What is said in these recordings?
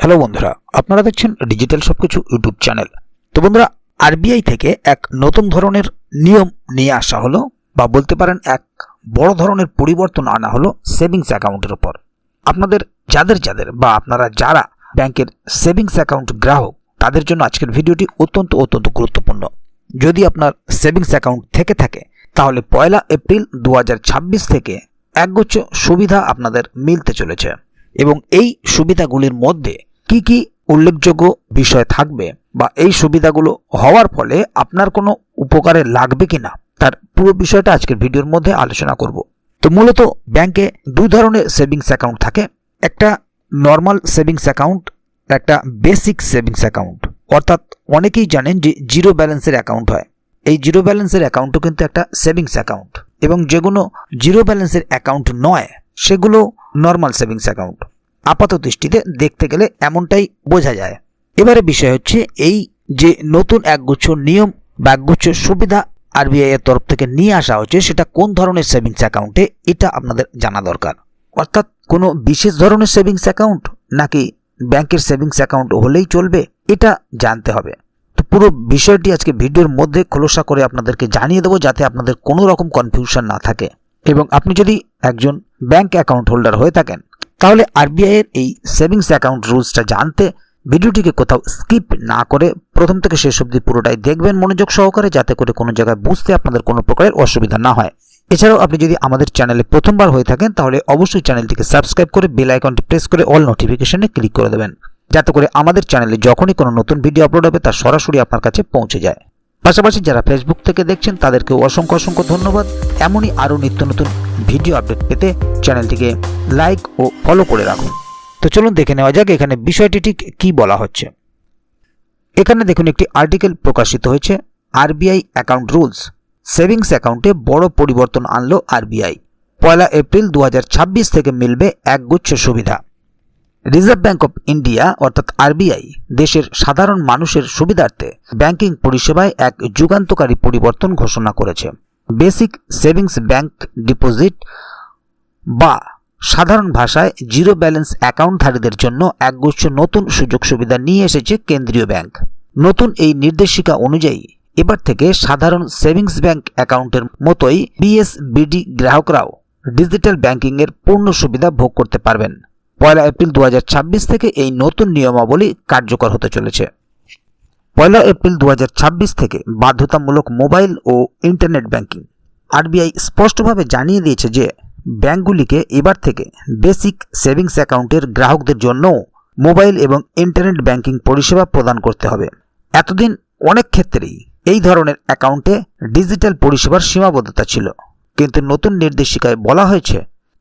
Hello বন্ধুরা, আপনারা দেখছেন ডিজিটাল সবকিছু ইউটিউব চ্যানেল। তো বন্ধুরা, আরবিআই থেকে এক নতুন ধরনের নিয়ম নিয়ে আসা হলো, বা বলতে পারেন এক বড় ধরনের পরিবর্তন আনা হলো সেভিংস অ্যাকাউন্টের উপর। আপনাদের, যাদের যাদের, বা আপনারা যারা ব্যাংকের সেভিংস অ্যাকাউন্ট গ্রাহক, তাদের জন্য আজকের ভিডিওটি অত্যন্ত অত্যন্ত গুরুত্বপূর্ণ। যদি আপনার সেভিংস অ্যাকাউন্ট থেকে থাকে, তাহলে পয়লা এপ্রিল দু হাজার ছাব্বিশ থেকে একগুচ্ছ সুবিধা আপনাদের মিলতে চলেছে। এবং এই সুবিধাগুলির মধ্যে কি কি উল্লেখযোগ্য বিষয় থাকবে বা এই সুবিধাগুলো হওয়ার ফলে আপনার কোনো উপকারে লাগবে কিনা তার পুরো বিষয়টা আজকের ভিডিওর মধ্যে আলোচনা করব। তো মূলত ব্যাংকে দুই ধরনের সেভিংস অ্যাকাউন্ট থাকে। একটা নর্মাল সেভিংস অ্যাকাউন্ট, একটা বেসিক সেভিংস অ্যাকাউন্ট। অর্থাৎ অনেকেই জানেন যে জিরো ব্যালেন্সের অ্যাকাউন্ট হয়। এই জিরো ব্যালেন্সের অ্যাকাউন্টও কিন্তু একটা সেভিংস অ্যাকাউন্ট এবং যেগুলো জিরো ব্যালেন্সের অ্যাকাউন্ট নয়, সেগুলো নর্মাল সেভিংস অ্যাকাউন্ট। আপাত দৃষ্টিতে দেখতে গেলে এমনটাই বোঝা যায়। এবারে বিষয় হচ্ছে এই যে নতুন একগুচ্ছ নিয়ম বা একগুচ্ছ সুবিধা আরবিআই এর তরফ থেকে নিয়ে আসা হচ্ছে, সেটা কোন ধরনের সেভিংস অ্যাকাউন্টে এটা আপনাদের জানা দরকার। অর্থাৎ কোনো বিশেষ ধরনের সেভিংস অ্যাকাউন্ট নাকি ব্যাংকের সেভিংস অ্যাকাউন্ট হলেই চলবে, এটা জানতে হবে। তো পুরো বিষয়টি আজকে ভিডিওর মধ্যে খোলসা করে আপনাদেরকে জানিয়ে দেবো, যাতে আপনাদের কোনো রকম কনফিউশন না থাকে। এবং আপনি যদি একজন ব্যাংক অ্যাকাউন্ট হোল্ডার হয়ে থাকেন তাহলে আরবিআই এর এই সেভিংস অ্যাকাউন্ট রুলসটা জানতে ভিডিওটিকে কোথাও স্কিপ না করে প্রথম থেকে শেষ অবধি পুরোটাই দেখবেন মনোযোগ সহকারে, যাতে করে কোনো জায়গায় বুঝতে আপনাদের কোনো প্রকারের অসুবিধা না হয়। এছাড়াও আপনি যদি আমাদের চ্যানেলে প্রথমবার হয়ে থাকেন, তাহলে অবশ্যই চ্যানেলটিকে সাবস্ক্রাইব করে বেল আইকনটি প্রেস করে অল নোটিফিকেশনে ক্লিক করে দেবেন। যাতে করে আমাদের চ্যানেলে যখনই কোনো নতুন ভিডিও আপলোড হবে, তা সরাসরি আপনার কাছে পৌঁছে যায়। পাশাপাশি যারা ফেসবুক থেকে দেখছেন তাদেরকে অসংখ্য অসংখ্য ধন্যবাদ। এমনই আরও নিত্য নতুন ভিডিও আপডেট পেতে চ্যানেলটিকে লাইক ও ফলো করে রাখুন। তো চলুন দেখে নেওয়া যাক এখানে বিষয়টি ঠিক কী বলা হচ্ছে। এখানে দেখুন, একটি আর্টিকেল প্রকাশিত হয়েছে আরবিআই অ্যাকাউন্ট রুলস সেভিংস অ্যাকাউন্টে বড় পরিবর্তন আনলো আরবিআই পয়লা এপ্রিল দু হাজার ছাব্বিশ থেকে মিলবে একগুচ্ছ সুবিধা। রিজার্ভ ব্যাংক অফ ইন্ডিয়া অর্থাৎ আরবিআই দেশের সাধারণ মানুষের সুবিধার্থে ব্যাংকিং পরিষেবায় এক যুগান্তকারী পরিবর্তন ঘোষণা করেছে। বেসিক সেভিংস ব্যাংক ডিপোজিট বা সাধারণ ভাষায় জিরো ব্যালেন্স অ্যাকাউন্টধারীদের জন্য একগুচ্ছ নতুন সুযোগ সুবিধা নিয়ে এসেছে কেন্দ্রীয় ব্যাংক। নতুন এই নির্দেশিকা অনুযায়ী এবার থেকে সাধারণ সেভিংস ব্যাংক অ্যাকাউন্টের মতোই বিএসবিডি গ্রাহকরাও ডিজিটাল ব্যাংকিংয়ের পূর্ণ সুবিধা ভোগ করতে পারবেন। পয়লা এপ্রিল দু হাজার ছাব্বিশ থেকে এই নতুন নিয়মাবলী কার্যকর হতে চলেছে। পয়লা এপ্রিল দু হাজার ছাব্বিশ থেকে বাধ্যতামূলক মোবাইল ও ইন্টারনেট ব্যাংকিং। আরবিআই স্পষ্টভাবে জানিয়ে দিয়েছে যে, ব্যাংকগুলিকে এবার থেকে বেসিক সেভিংস অ্যাকাউন্টের গ্রাহকদের জন্য মোবাইল এবং ইন্টারনেট ব্যাংকিং পরিষেবা প্রদান করতে হবে। এতদিন অনেক ক্ষেত্রেই এই ধরনের অ্যাকাউন্টে ডিজিটাল পরিষেবার সীমাবদ্ধতা ছিল। কিন্তু নতুন নির্দেশিকায় বলা হয়েছে,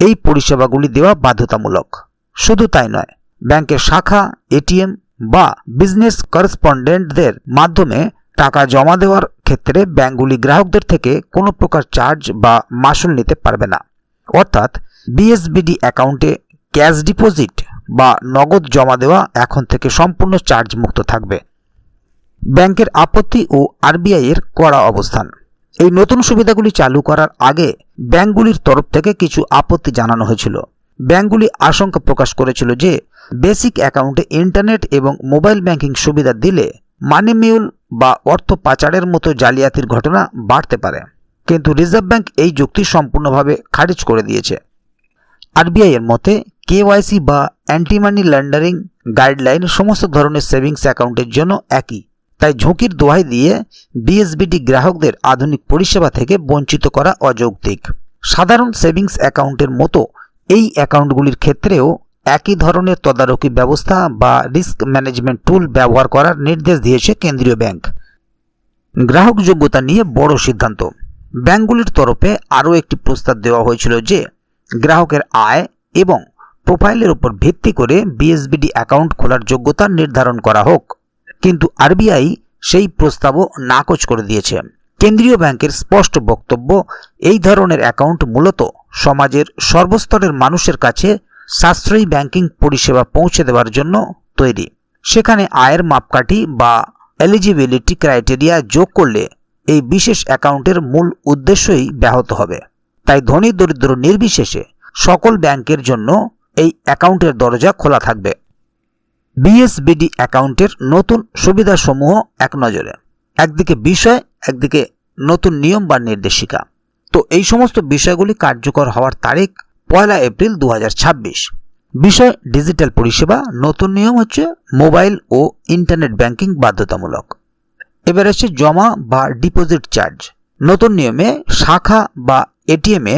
এই পরিষেবাগুলি দেওয়া বাধ্যতামূলক। শুধু তাই নয়, ব্যাংকের শাখা, এটিএম বা বিজনেস করেসপন্ডেন্টদের মাধ্যমে টাকা জমা দেওয়ার ক্ষেত্রে ব্যাংকগুলি গ্রাহকদের থেকে কোনো প্রকার চার্জ বা মাসুল নিতে পারবে না। অর্থাৎ বিএসবিডি অ্যাকাউন্টে ক্যাশ ডিপোজিট বা নগদ জমা দেওয়া এখন থেকে সম্পূর্ণ চার্জ মুক্ত থাকবে। ব্যাংকের আপত্তি ও আরবিআই এর কড়া অবস্থান। এই নতুন সুবিধাগুলি চালু করার আগে ব্যাংকগুলির তরফ থেকে কিছু আপত্তি জানানো হয়েছিল। ব্যাংকগুলি আশঙ্কা প্রকাশ করেছিল যে বেসিক অ্যাকাউন্টে ইন্টারনেট এবং মোবাইল ব্যাংকিং সুবিধা দিলে মানি মিউল বা অর্থ পাচারের মতো জালিয়াতির ঘটনা বাড়তে পারে। কিন্তু রিজার্ভ ব্যাংক এই যুক্তি সম্পূর্ণভাবে খারিজ করে দিয়েছে। আরবিআই এর মতে, কেওয়াইসি বা অ্যান্টি মানি লন্ডারিং গাইডলাইন সমস্ত ধরনের সেভিংস অ্যাকাউন্টের জন্য একই। তাই ঝুঁকির দোহাই দিয়ে বিএসবিডি গ্রাহকদের আধুনিক পরিষেবা থেকে বঞ্চিত করা অযৌক্তিক। সাধারণ সেভিংস অ্যাকাউন্টের মতো এই অ্যাকাউন্টগুলির ক্ষেত্রেও একই ধরনের তদারকি ব্যবস্থা বা রিস্ক ম্যানেজমেন্ট টুল ব্যবহার করার নির্দেশ দিয়েছে কেন্দ্রীয় ব্যাংক। গ্রাহক যোগ্যতা নিয়ে বড় সিদ্ধান্ত। ব্যাংকগুলির তরফে আরও একটি প্রস্তাব দেওয়া হয়েছিল যে, গ্রাহকের আয় এবং প্রোফাইলের উপর ভিত্তি করে বিএসবিডি অ্যাকাউন্ট খোলার যোগ্যতা নির্ধারণ করা হোক। কিন্তু আরবিআই সেই প্রস্তাবও নাকচ করে দিয়েছে। কেন্দ্রীয় ব্যাংকের স্পষ্ট বক্তব্য, এই ধরনের অ্যাকাউন্ট মূলত সমাজের সর্বস্তরের মানুষের কাছে সাশ্রয়ী ব্যাংকিং পরিষেবা পৌঁছে দেওয়ার জন্য তৈরি। সেখানে আয়ের মাপকাঠি বা এলিজিবিলিটি ক্রাইটেরিয়া যোগ করলে এই বিশেষ অ্যাকাউন্টের মূল উদ্দেশ্যই ব্যাহত হবে। তাই ধনী দরিদ্র নির্বিশেষে সকল ব্যাংকের জন্য এই অ্যাকাউন্টের দরজা খোলা থাকবে। বিএসবিডি অ্যাকাউন্টের নতুন সুবিধাসমূহ এক নজরে। একদিকে বিষয়, একদিকে নতুন নিয়ম বা নির্দেশিকা। তো এই সমস্ত বিষয়গুলি কার্যকর হওয়ার তারিখ পয়লা এপ্রিল দু হাজার ছাব্বিশ। বিষয় ডিজিটাল পরিষেবা, নতুন নিয়ম হচ্ছে মোবাইল ও ইন্টারনেট ব্যাংকিং বাধ্যতামূলক। এবার আসছে জমা বা ডিপোজিট চার্জ। নতুন নিয়মে শাখা বা এটিএমে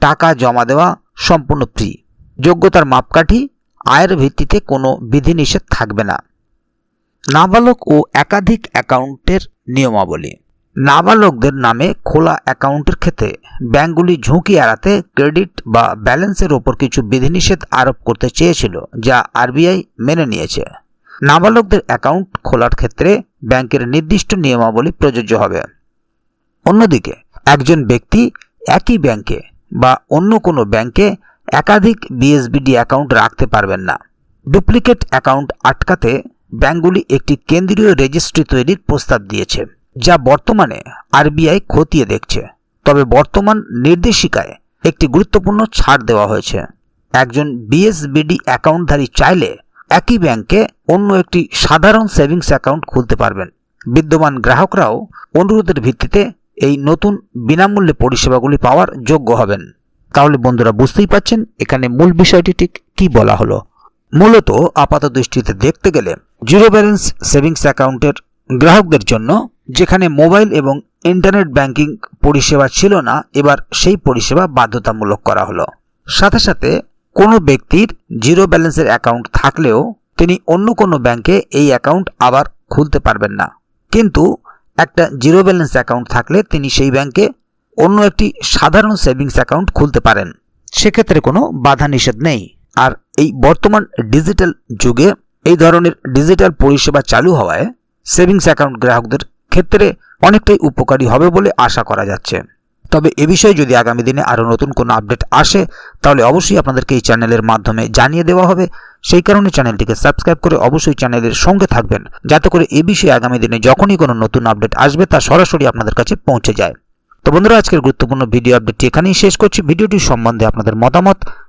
টাকা জমা দেওয়া সম্পূর্ণ ফ্রি। যোগ্যতার মাপকাঠি, আয়ের ভিত্তিতে কোনো বিধিনিষেধ থাকবে না। নাবালক ও একাধিক অ্যাকাউন্টের নিয়মাবলী। নাবালকদের নামে খোলা অ্যাকাউন্টের ক্ষেত্রে ব্যাংকগুলি ঝুঁকি এড়াতে ক্রেডিট বা ব্যালেন্সের ওপর কিছু বিধিনিষেধ আরোপ করতে চেয়েছিল, যা আরবিআই মেনে নিয়েছে। নাবালকদের অ্যাকাউন্ট খোলার ক্ষেত্রে ব্যাংকের নির্দিষ্ট নিয়মাবলী প্রযোজ্য হবে। অন্যদিকে, একজন ব্যক্তি একই ব্যাংকে বা অন্য কোনো ব্যাংকে একাধিক বিএসবিডি অ্যাকাউন্ট রাখতে পারবেন না। ডুপ্লিকেট অ্যাকাউন্ট আটকাতে ব্যাংকগুলি একটি কেন্দ্রীয় রেজিস্ট্রি তৈরির প্রস্তাব দিয়েছে। যা বর্তমানে আরবিআই খতিয়ে দেখছে। তবে বর্তমান নির্দেশিকায় একটি গুরুত্বপূর্ণ ছাড় দেওয়া হয়েছে। একজন বিএসবিডি অ্যাকাউন্টধারী চাইলে একই ব্যাংকে অন্য একটি সাধারণ সেভিংস অ্যাকাউন্ট খুলতে পারবেন। বিদ্যমান গ্রাহকরাও অনুরোধের ভিত্তিতে এই নতুন বিনামূল্যে পরিষেবাগুলি পাওয়ার যোগ্য হবেন। তাহলে বন্ধুরা বুঝতেই পাচ্ছেন এখানে মূল বিষয়টি ঠিক কী বলা হলো। মূলত আপাত দৃষ্টিতে দেখতে গেলে জিরো ব্যালেন্স সেভিংস অ্যাকাউন্টের গ্রাহকদের জন্য যেখানে মোবাইল এবং ইন্টারনেট ব্যাংকিং পরিষেবা ছিল না, এবার সেই পরিষেবা বাধ্যতামূলক করা হলো। সাথে সাথে কোনো ব্যক্তির জিরো ব্যালেন্সের অ্যাকাউন্ট থাকলেও তিনি অন্য কোনো ব্যাংকে এই অ্যাকাউন্ট আবার খুলতে পারবেন না। কিন্তু একটা জিরো ব্যালেন্স অ্যাকাউন্ট থাকলে তিনি সেই ব্যাংকে অন্য একটি সাধারণ সেভিংস অ্যাকাউন্ট খুলতে পারেন। সেক্ষেত্রে কোনো বাধা নিষেধ নেই। আর এই বর্তমান ডিজিটাল যুগে এই ধরনের ডিজিটাল পরিষেবা চালু হওয়ায় সেভিংস অ্যাকাউন্ট গ্রাহকদের ক্ষেত্রে অনেকটাই উপকারী হবে বলে আশা করা যাচ্ছে। তবে এ বিষয়ে যদি আগামী দিনে আরও নতুন কোনো আপডেট আসে, তাহলে অবশ্যই আপনাদেরকে এই চ্যানেলের মাধ্যমে জানিয়ে দেওয়া হবে। সেই কারণে চ্যানেলটিকে সাবস্ক্রাইব করে অবশ্যই চ্যানেলের সঙ্গে থাকবেন, যাতে করে এ বিষয়ে আগামী দিনে যখনই কোনো নতুন আপডেট আসবে, তা সরাসরি আপনাদের কাছে পৌঁছে যায়। তো বন্ধুরা, আজকের গুরুত্বপূর্ণ ভিডিও আপডেটটি এখানেই শেষ করছি। ভিডিওটি সম্বন্ধে আপনাদের মতামত